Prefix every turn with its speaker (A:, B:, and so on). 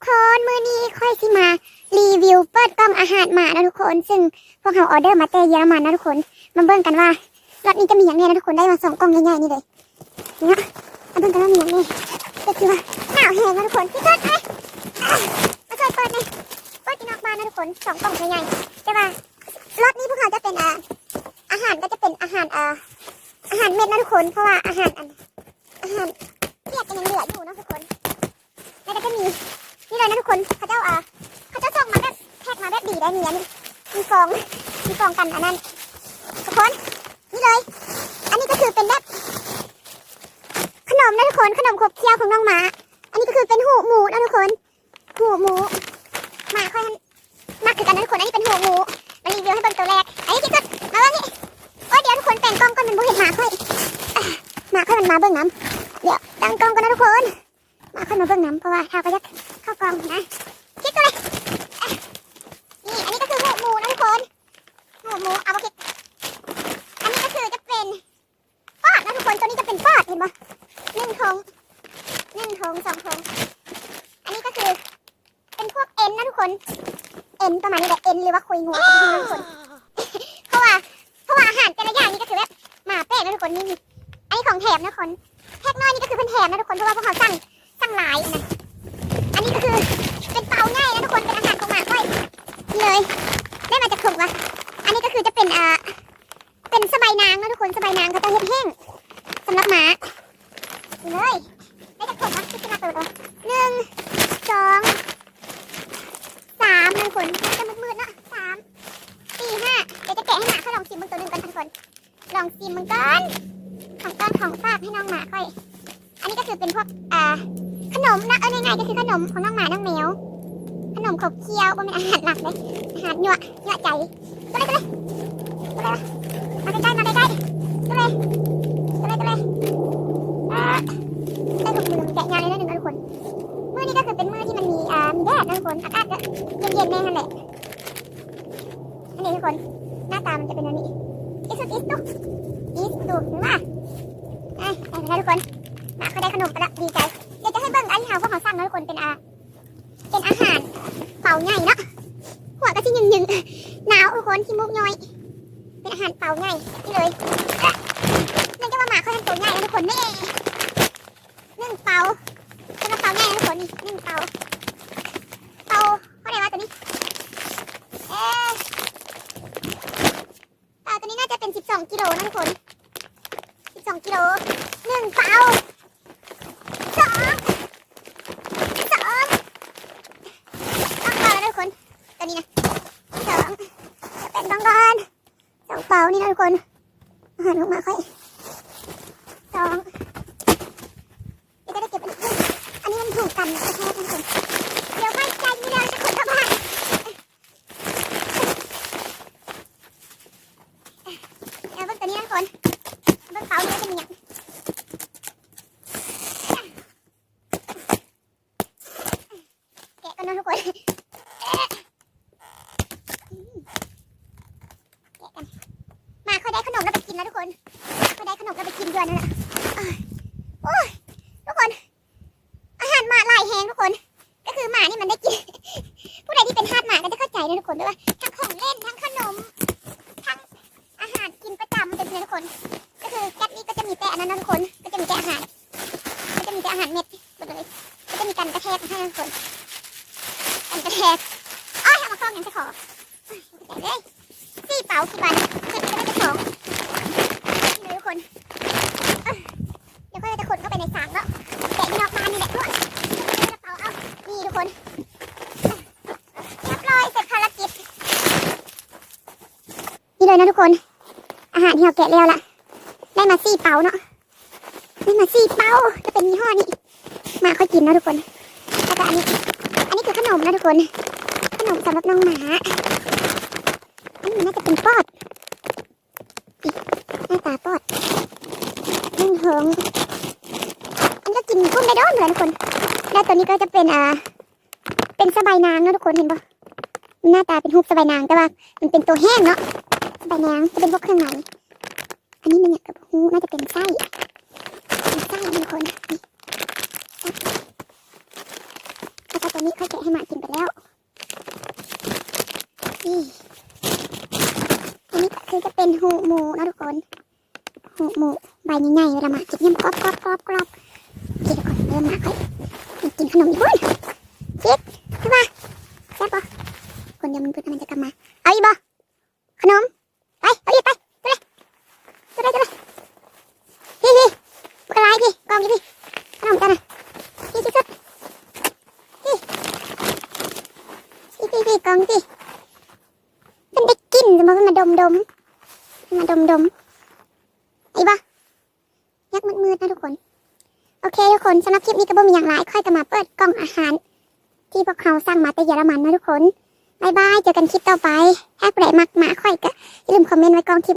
A: กคนมื้อนี้ค่อยสิมารีวิวเปิดกล่องอาหารหมานะทุกคน ซึ่งพวกเราออเดอร์มาแต่เยอรมันนะทุกคนมาเบิ่งกันว่ารถนี้จะมีอย่างแน่นะทุกคนได้มาสองกล่องใหญ่ๆนี่เลยเนี่ยมาเบิ่งกันว่ามีอย่างแน่ก็คือว่าหนาวแห้งนะทุกคนพี่เกิดไปอะมาช่วยเปิดหน่อยเปิดที่นอกบ้านนะทุกคนสองกล่องใหญ่ๆแต่ว่ารถนี้พวกเราจะเป็นอาหารก็จะเป็นอาหารอาหารเม็ดนะทุกคนเพราะว่าอาหารอัน ได้เนียนมีฟองมีฟองกันอันนั้นทุกคนนี่เลย อันนี้ก็คือเป็นแบบขนมนะทุกคนขนมขบเคี้ยวของน้องหมา อันนี้ก็คือเป็นหูหมูนะทุกคนหูหมูหมาค่อยมักคือกันนะทุกคนอันนี้เป็นหูหมูมารีวิวให้เบิ่งตัวแรกอันนี้ที่สุดมาเบิ่งนี่โอ้เดี๋ยวทุกคนแต่งกล้องก่อนมันบ่เห็นหมาค่อยหมาค่อยมันมาเบิ่งน้ำเดี๋ยวตั้งกล้องก่อนนะทุกคนมาขึ้นมาเบิ่งน้ำเพราะว่าถ้าก็จะเข้ากล่องนะคิดตัวเลยอะนี่อันนี้ก็คือหมูหมูนะทุกคน หมูเอามาคิดอันนี้ก็คือจะเป็นปอดนะทุกคนตัวนี้จะเป็นปอดเห็นปะหนึ่งทงหนึ่งทงสองทงอันนี้ก็คือเป็นพวกเอ็นนะทุกคนเอ็นประมาณนี้แหละเอ็นหรือว่าคุยงัวนะทุกคนเพราะว่าเพราะว่าอาหารแต่ละอย่างนี่ก็คือแบบหมาเป๊ะนะทุกคนนี่มีอันนี้ของแถมนะทุกคนแพ็กน้อยนี่ก็คือเป็นแถมนะทุกคนเพราะว่าพวกเขาสั่งสั่งหลายนะอันนี้ก็คือเป็นเปาง่ายนะทุกคนเป็นอาหารของหมาค่อยเลยได้มาจากถุงวะ คือจะเป็นเอ่อเป็นสบายนางนะทุกคนสบายนางเขาจะเฮ็ดแห้งสำหรับหมาเลยได้จากถุงวะที่ขึ้นมาเปิดวหนึ่งสองสามนะทุกคนจะมืดๆเนอะสามสี่ห้าเดี๋ยวจะแกะให้หมาเขาลองชิมมึงตัวหนึ่งกันทุกคนลองชิมมึงก่อนของก้อนของฝากให้น้องหมาค่อย อันนี้ก็คือเป็นพวกอ่าขนมนะเออง่ายๆก็คือขนมของน้องหมาน้องแมว นมขบเคี้ยวบ่เป็นอาหารหลักเลยอาหารยั่วยั่วใจตัวเลยตัวเลยตัวเลยวะมาใกล้ๆมาใกล้ๆตัวเลยตัวเลยตัวเลยอ่าได้ถุงมือแกะงานเลยนะหนึ่งนะทุกคนมื้อนี้ก็คือเป็นมือที่มันมีอ่ามีแดดนะทุกคนอากาศก็เย็นๆแน่ฮันแหละอันนี้ทุกคนหน้าตามันจะเป็นแบบนี้อิสุอิสุอิสุหรือว่าไอ้ไอ้ทุกคนมาเขาได้ขนมไปล้วดีใจเดี๋ยวจะให้เบิ่งอันที่เขาพวกเขาสั่งนะทุกคนเป็นอา เป็นอาหารเป่าใหญ่เนาะหัวก็ที่ยึงยึงหนาวทุกคนที่มุกน้อย เป็นอาหารเป่าใหญ่นี่เลยเนื่องจากว่าหมาเขาทำตัวใหญ่นะทุกคนนี่นึ่งเป่าเป็นเป๋าใหญ่นะทุกคนนี่นึ่งเป่าเป่าเท่าไหร่วะตัวนี้เอ๊ะเป่าตัวนี้น่าจะเป็นสิบสองกิโลนะทุกคนสิบสองกิโลหนึ่งเป่า สองสองต้องเป่าแล้วทุกคนตัวนี้นะสองจะเป็นกองกอนสองเป่านี่นะทุก คนหารของมาค่อยสองเดี๋ยวจะได้เก็บอันนี้อันนี้มันถูกกันนะแค่ทุกคนเดี๋ยวค่อยใจไม่ได้จะคนเข้าบ้านเดี๋ยวเบิ่งตัวนี้นะทุกคนเบิ่งเป่านี้จะมีอย่างแกะกันนะทุกคนแกะกันมาเขาได้ขน มแล้วไปกินกคนเขาได้ขนมแล้วไปกินดือนนั่นแหละโอ้ยทุกคน อาหารหมาลายแหงทุกคน ก็คือหมานี่มันได้กิน ผู้ใดที่เป็นทาสหมาก็จะเข้าใจนะทุกคนด้วยว่าทั้งของเล่นทั้งขนม ทั้งอาหารกินประจำเป็นเลยทุกคน ก็คือแก๊สนี้ก็จะมีแต่อันนั้นนะทุกคน ก็จะมีแต่อาหาร ก็จะมีแต่อาหารเม็ดหมดเลยก็จะมีการกระแทกให้ทุกคนกันกระแทกอ้อยเอามาคล้องยังจะขอแต่เลยสี่เป๋ากี่บาทเก็บไปได้จะของนี่เลยทุก คนเดี๋ยวก็จะขนเข้าไปในสางแล้วแกะที่นอกบ้านนี่แหละด้วยกระเป๋าเอา นี่ทุกคนเรียบร้อยเสร็จภารกิจ นี่เลยนะทุกคน อาหารที่เราแกะแล้วล่ะ ได้มาสี่เป๋าเนาะ ได้มาสี่เป๋าจะเป็นยี่ห้อนี้ มาค่อยกินนะทุกคนแล้วก็อันนี้ อันนี้คือขนมนะทุกคน ขนมสำหรับน้องหมา อันนี้น่าจะเป็นปอดอีกหน้าตาปอดนึ่งเหิงอันก็กินกุ้งได้ด้อนเลยทุกคน แล้วตัวนี้ก็จะเป็นอ่า เป็นสบายนางนะทุกคนเห็นปะหน้าตาเป็นรูปสบายนางแต่ว่า มันเป็นตัวแห้งเนาะสบายนางจะเป็นพวกเครื่องในอันนี้มันอยากกับหูน่าจะเป็นไส้เป็นไส้ทุกคนแล้วก็ตัวนี้ค่อยแกะให้หมากินไปแล้วนี่อันนี้ก็คือจะเป็นหูหมูนะทุกคน หูหมูใบใหญ่ๆเวลามากินเนี่ยมันกรอบกรอบกรอบกรอบกินก่อนเริ่มมาค่อยกินขนมอีกคนคิดใช่ปะแซ่บปะคนเดียวมันพื่อนมันจะกลับมาเอาอีบ่ขนมไปเอาอีไปตัวเลยตัวเลยตัวเลยพี่พี่บุกอะไรพี่กองอยู่พี่ขนมกันนะพี่ที่สุดพี่พี่พี่พี่กองพี่เป็นได้กินสมมติมันมาดมดมมาดมดม ดมืดๆนะทุกคน โอเคทุกคนสำหรับคลิปนี้ก็บ่มีอย่างไรค่อยจะมาเปิดกล่องอาหาร ที่พวกเขาสั่งมาแต่เยอรมันนะทุกคนบายบายเจอกันคลิปต่อไปถ้าใครมักหมาค่อยก็อย่าลืมคอมเมนต์ไว้กองคลิป